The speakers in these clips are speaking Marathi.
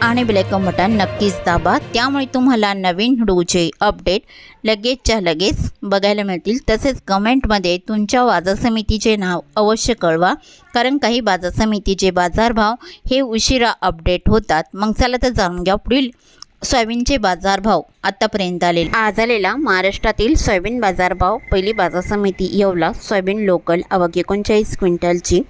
आणि बेलायकन बटन नक्कीच दाबा. त्यामुळे तुम्हाला नवीन व्हिडिओचे अपडेट लगेचच्या लगेच बघायला मिळतील. तसेच कमेंटमध्ये तुमच्या बाजार समितीचे नाव अवश्य कळवा. कारण काही बाजार समितीचे बाजारभाव हे उशिरा अपडेट होतात. मग चला तर जाणून घ्या पुढील सोयाबीनचे बाजारभाव आतापर्यंत आले आज आलेला महाराष्ट्रातील सोयाबीन बाजारभाव. पहिली बाजार समिती येवला सोयाबीन लोकल आवक एकोणचाळीस क्विंटलची.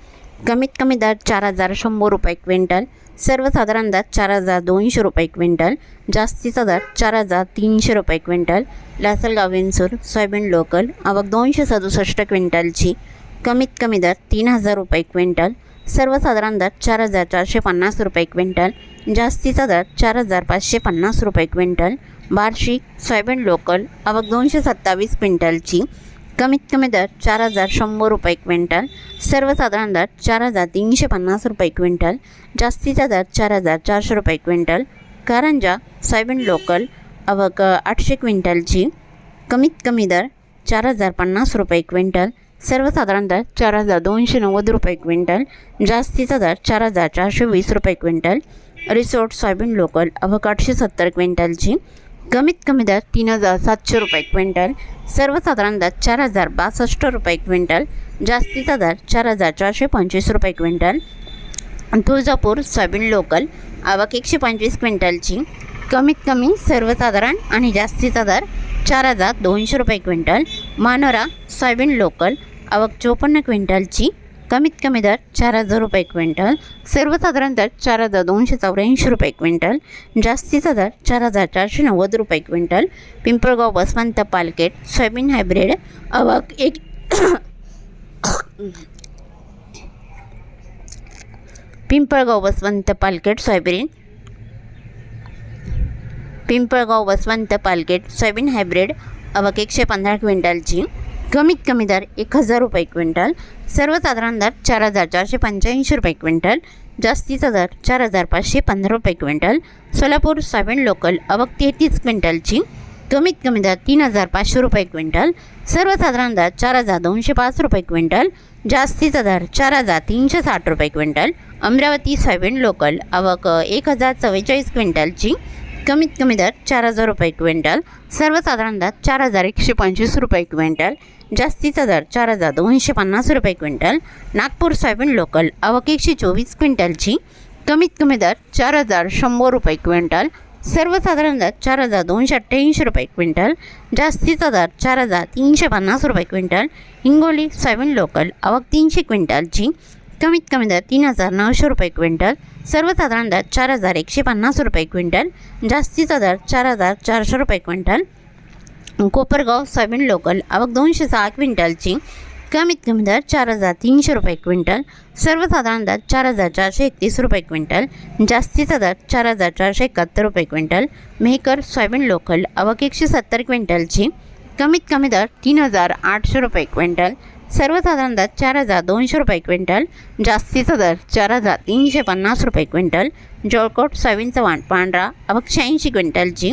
कमीत कमी दर चार हजार शंभर रुपये क्विंटल. सर्वसाधारण दर चार हजार दोनशे रुपये क्विंटल जास्तीचा दर चार हजार तीनशे रुपये quintal Lasalgaon Vinchur soybean local आवक दोनशे सदुसष्ट क्विंटलची कमीत कमी दर तीन हजार रुपये क्विंटल सर्वसाधारण दर चार हजार चारशे पन्नास रुपये क्विंटल जास्तीचा दर चार हजार पाचशे पन्नास रुपये क्विंटल बार्शी सोयाबीन लोकल आवक दोनशे सत्तावीस क्विंटलची कमीत कमी दर चार हजार शंभर रुपये क्विंटल सर्वसाधारण दर चार हजार तीनशे पन्नास रुपये क्विंटल जास्तीचा दर चार हजार चारशे रुपये क्विंटल. कारंजा सोयाबीन लोकल अवक आठशे क्विंटलची. कमीत कमी दर चार हजार पन्नास रुपये क्विंटल सर्वसाधारण दर चार हजार दोनशे नव्वद रुपये क्विंटल जास्तीचा दर चार हजार चारशे वीस रुपये क्विंटल. रिसोर्ट सोयाबीन लोकल अवक आठशे सत्तर क्विंटलची. कमीत कमी दर तीन हजार सातशे रुपये क्विंटल सर्वसाधारण दर चार हजार बासष्ट रुपये क्विंटल जास्तीचा दर चार हजार चारशे पंचवीस रुपये क्विंटल. तुळजापूर सोयाबीन लोकल आवक एकशे पंचवीस क्विंटलची कमीत कमी सर्वसाधारण आणि जास्तीचा दर चार हजार दोनशे रुपये क्विंटल. मानोरा सोयाबीन लोकल आवक चोपन्न क्विंटलची कमीत कमी दर चार हजार रुपये क्विंटल सर्वसाधारण दर चार हजार दोनशे चौऱ्याऐंशी रुपये क्विंटल जास्तीचा दर चार हजार चारशे नव्वद रुपये क्विंटल पिंपळगाव बसवंत पालकेट सोयाबीन हायब्रिड अवाक एक पिंपळगाव बसवंत पालकेट सोयाबीन पिंपळगाव बसवंत पालकेट सोयाबीन हायब्रिड अवाक एकशे पंधरा क्विंटलची. कमीत कमी दर एक हजार रुपये क्विंटल सर्वसाधारण दर चार हजार चारशे पंच्याऐंशी रुपये क्विंटल जास्तीचा दर चार हजार पाचशे पंधरा रुपये क्विंटल सोलापूर सोयाबीन लोकल अवक तेहतीस क्विंटलची कमीत कमी दर तीन हजार पाचशे रुपये क्विंटल सर्वसाधारण दर चार हजार दोनशे पाच रुपये क्विंटल जास्तीचा दर चार हजार तीनशे साठ रुपये क्विंटल अमरावती सोयाबीन लोकल अवक एक हजार चव्वेचाळीस क्विंटलची कमीत कमी दर चार हजार रुपये क्विंटल सर्वसाधारण दर चार हजार एकशे पंचवीस रुपये क्विंटल जास्तीचा दर चार हजार दोनशे पन्नास रुपये क्विंटल नागपूर सोयाबीन लोकल आवक एकशे चोवीस क्विंटलची कमीत कमी दर चार हजार शंभर रुपये क्विंटल सर्वसाधारण दर चार हजार दोनशे अठ्ठ्याऐंशी रुपये क्विंटल जास्तीचा दर चार हजार तीनशे पन्नास रुपये क्विंटल हिंगोली सोयाबीन लोकल आवक तीनशे क्विंटलची कमीत कमी दर तीन हजार नऊशे रुपये क्विंटल सर्वसाधारण दर चार हजार एकशे पन्नास रुपये क्विंटल जास्तीचा दर चार हजार चारशे रुपये क्विंटल. कोपरगाव सोयाबीन लोकल आवक दोनशे सहा क्विंटलची कमीत कमी दर चार हजार तीनशे रुपये क्विंटल. सर्वसाधारण दर चार हजार चारशे एकतीस रुपये क्विंटल जास्तीचा दर चार हजार चारशे एकाहत्तर रुपये क्विंटल. मेहकर सोयाबीन लोकल आवक एकशे सत्तर क्विंटलची कमीत कमी दर तीन हजार आठशे रुपये क्विंटल. सर्वसाधारण दर चार हजार दोनशे रुपये क्विंटल जास्तीचा दर चार हजार तीनशे पन्नास रुपये क्विंटल जोळकोट सोयाबीनचा वाण पांढरा आवक शहाऐंशी क्विंटलची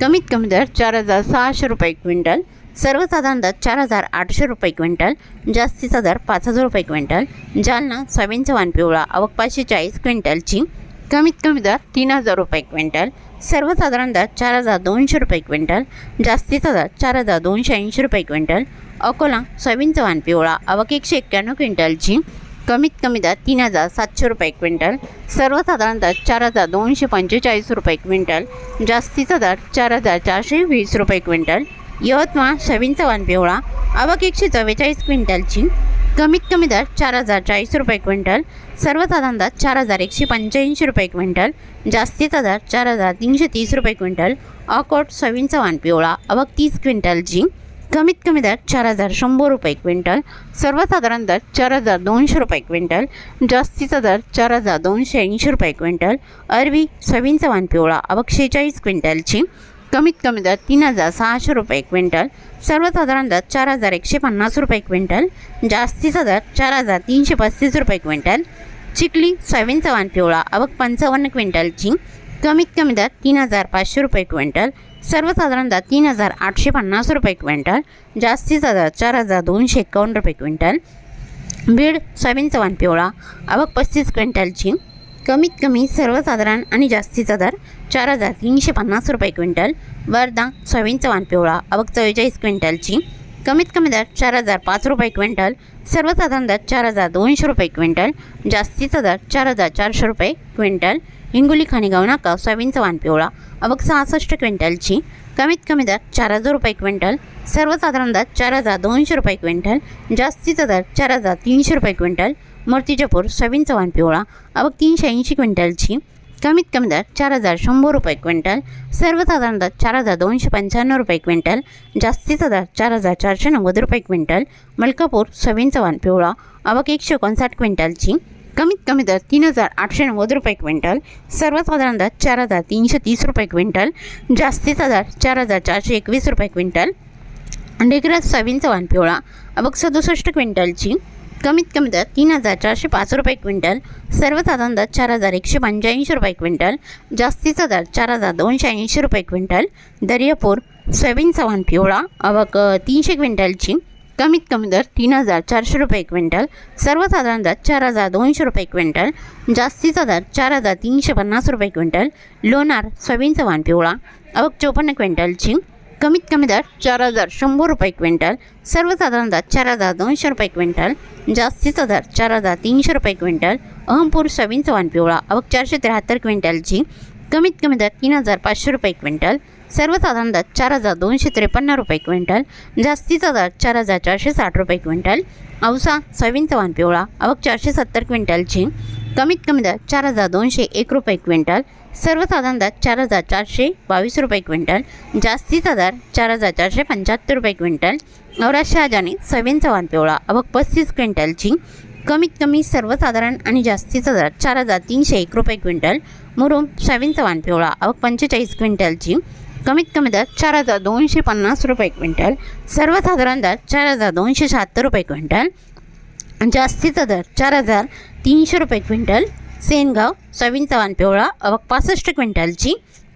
कमीत कमी दर चार हजार सहाशे रुपये क्विंटल सर्वसाधारण दर चार हजार आठशे रुपये क्विंटल जास्तीचा दर पाच हजार रुपये क्विंटल जालना सोयाबीनचा वाण पिवळा अवक पाचशे चाळीस क्विंटलची कमीत कमी दर तीन हजार रुपये क्विंटल सर्वसाधारण दर चार हजार दोनशे रुपये क्विंटल जास्तीचा दर चार हजार दोनशे ऐंशी रुपये क्विंटल अकोला सोयाबीनचा वाण पिवळा आवक एकशे एक्क्याण्णव क्विंटलची कमीत कमी दर तीन हजार सातशे रुपये क्विंटल सर्वसाधारण दर चार हजार दोनशे पंचेचाळीस रुपये क्विंटल जास्तीचा दर चार हजार चारशे वीस रुपये क्विंटल यवतमाळ सोयाबीनचा वाण पिवळा आवक एकशे चव्वेचाळीस क्विंटलची कमीत कमी दर चार हजार चाळीस रुपये क्विंटल सर्वसाधारण दर चार हजार एकशे पंच्याऐंशी रुपये क्विंटल जास्तीचा दर चार हजार तीनशे तीस रुपये क्विंटल अकोट सोयाबीनचा वाण पिवळा आवक तीस क्विंटलची कमीत कमी दर चार हजार शंभर रुपये क्विंटल सर्वसाधारण दर चार हजार दोनशे रुपये क्विंटल जास्तीचा दर चार हजार दोनशे ऐंशी रुपये क्विंटल अरवी सोयाबीनचा वाण पिवळा आवक शेहेचाळीस क्विंटलची कमीत कमी दर तीन हजार सहाशे रुपये क्विंटल सर्वसाधारण दर चार हजार एकशे पन्नास रुपये क्विंटल जास्तीचा दर चार हजार तीनशे पस्तीस रुपये क्विंटल चिखली सोयाबीन चव्हाण पिवळा अवक पंचावन्न क्विंटलची कमीत कमी दर तीन हजार पाचशे रुपये क्विंटल सर्वसाधारण दर तीन हजार आठशे पन्नास रुपये क्विंटल जास्तीचा दर चार हजार दोनशे एकावन्न रुपये क्विंटल बीड सोयाबीन चव्हाण पिवळा अवक पस्तीस क्विंटलची कमीत कमी सर्वसाधारण आणि जास्तीचा दर चार हजार तीनशे पन्नास रुपये क्विंटल वर्धा सोयाबीनचा वाण पिवळा आवक चव्वेचाळीस क्विंटलची कमीत कमी दर चार हजार पाच रुपये क्विंटल सर्वसाधारण दर चार हजार दोनशे रुपये क्विंटल जास्तीचा दर चार हजार चारशे रुपये क्विंटल हिंगोली खाणेगाव नाका सोयाबीनचा वाण पिवळा आवक सहासष्ट क्विंटलची कमीत कमी दर चार हजार रुपये क्विंटल सर्वसाधारण दर चार हजार दोनशे रुपये क्विंटल जास्तीचा दर चार हजार तीनशे रुपये क्विंटल मूर्तिजापूर सोयाबीन चव्हाण पिवळा अवघ तीनशे ऐंशी क्विंटलची कमीत कमी दर चार हजार शंभर रुपये क्विंटल सर्वसाधारण दर चार हजार दोनशे पंच्याण्णव रुपये क्विंटल जास्तीचा दर चार हजार चारशे नव्वद रुपये क्विंटल मलकापूर सोयाबीन चव्हाण पिवळा अवक एकशे एकोणसाठ क्विंटलची कमीत कमी दर तीन हजार आठशे नव्वद रुपये क्विंटल सर्वसाधारण दर चार हजार तीनशे तीस रुपये क्विंटल जास्तीचा दर चार हजार चारशे एकवीस रुपये क्विंटल. डेग्रस सोयाबीन चव्हाण पिवळा अबक सदुसष्ट क्विंटलची कमीत कमी दर तीन हजार चारशे पाच रुपये क्विंटल सर्वसाधारण दर चार हजार एकशे पंच्याऐंशी रुपये क्विंटल जास्तीचा दर चार हजार दोनशे ऐंशी रुपये क्विंटल दर्यापूर सोयाबीन चव्हाण पिवळा अवक तीनशे क्विंटलची कमीत कमी दर तीन हजार चारशे रुपये क्विंटल सर्वसाधारण दर चार हजार दोनशे रुपये क्विंटल जास्तीचा दर चार हजार तीनशे पन्नास रुपये क्विंटल लोणार सोयाबीन चव्हाण पिवळा अवक चौपन्न क्विंटलची कमीत कमी दर चार हजार शंभर रुपये क्विंटल सर्वसाधारण दर चार हजार दोनशे रुपये क्विंटल जास्तीचा दर चार हजार तीनशे रुपये क्विंटल अहमपूर सोयाबीन चव्हाण पिवळा अवक चारशे त्र्याहत्तर क्विंटलची कमीत कमी दर तीन हजार पाचशे रुपये क्विंटल सर्वसाधारण दर चार हजार दोनशे त्रेपन्न रुपये क्विंटल जास्तीचा दर चार हजार चारशे साठ रुपये क्विंटल औसा सोयाबीन चव्हाण पिवळा अवघ चारशे सत्तर क्विंटलची कमीत कमी दर चार हजार दोनशे एक रुपये क्विंटल सर्वसाधारण दर चार हजार चारशे बावीस रुपये क्विंटल जास्तीचा दर चार हजार चारशे पंच्याहत्तर रुपये क्विंटल नवराज शहाजाने सोयाबीन चव्हाण पिवळा अवक पस्तीस क्विंटलची कमीत कमी सर्वसाधारण आणि जास्तीचा दर चार हजार तीनशे एक रुपये क्विंटल मुरुम सोयाबीन चव्हाण पिवळा अवक पंचेचाळीस क्विंटलची कमीत कमी दर चार हजार दोनशे पन्नास रुपये क्विंटल सर्वसाधारण दर चार हजार दोनशे शहात्तर रुपये क्विंटल जास्तीचा दर चार हजार तीनशे रुपये क्विंटल सेनगाव सोयाबीन चव्हाण पिवळा अवक पासष्ट क्विंटलची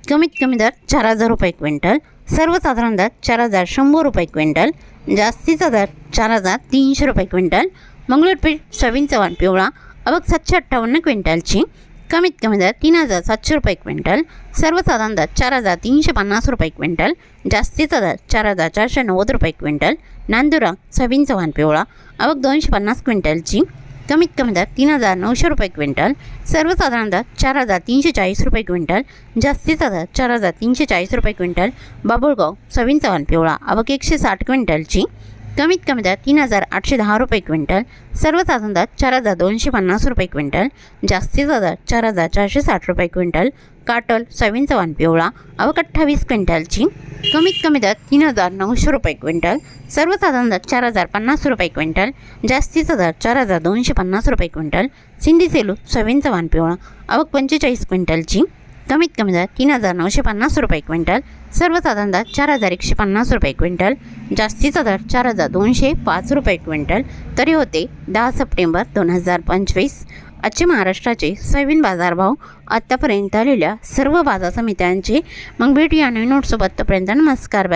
कमीत कमी दर चार हजार रुपये क्विंटल सर्वसाधारण दर चार हजार शंभर रुपये क्विंटल जास्तीचा दर चार हजार तीनशे रुपये क्विंटल मंगळूरपीठ सोयाबीन चव्हाण पिवळा अवक सातशे अठ्ठावन्न क्विंटलची कमीत कमी दर तीन हजार सातशे रुपये क्विंटल सर्वसाधारण दर चार हजार तीनशे पन्नास रुपये क्विंटल जास्तीचा दर चार हजार चारशे नव्वद रुपये क्विंटल नांदुरा सोयाबीन चव्हाण पिवळा अवक दोनशे पन्नास क्विंटलची कमीत कमी दर तीन हजार नऊशे रुपये क्विंटल सर्वसाधारण दर चार हजार तीनशे चाळीस रुपये क्विंटल जास्तीचा दर चार हजार तीनशे चाळीस रुपये क्विंटल बाबुळगाव सवीन चव्हाण पिवळा अवक एकशे साठ क्विंटलची कमीत कमी दर तीन हजार आठशे दहा रुपये क्विंटल सर्वसाधारण दर चार हजार दोनशे पन्नास रुपये क्विंटल जास्तीचा दर चार हजार चारशे साठ रुपये क्विंटल काटल सोयाबीनचा वाण पिवळा अवक अठ्ठावीस क्विंटलची कमीत कमी दर तीन हजार नऊशे रुपये क्विंटल सर्वसाधारण दर चार हजार पन्नास रुपये क्विंटल जास्तीचा दर चार हजार दोनशे पन्नास रुपये क्विंटल सिंधी सेलू सोयाबीनचा वाण पिवळा अवक पंचेचाळीस क्विंटलची कमीत कमी दर तीन हजार नऊशे पन्नास रुपये क्विंटल सर्वसाधारण दर चार हजार एकशे पन्नास रुपये क्विंटल जास्तीचा दर चार हजार दोनशे पाच रुपये क्विंटल. तरी होते दहा सप्टेंबर दोन हजार पंचवीस. आजचे महाराष्ट्राचे सोयाबीन बाजारभाव आत्तापर्यंत आलेल्या सर्व बाजार समित्यांचे. मग भेटूया नवीन नोटसोबत. तोपर्यंत नमस्कार बाय.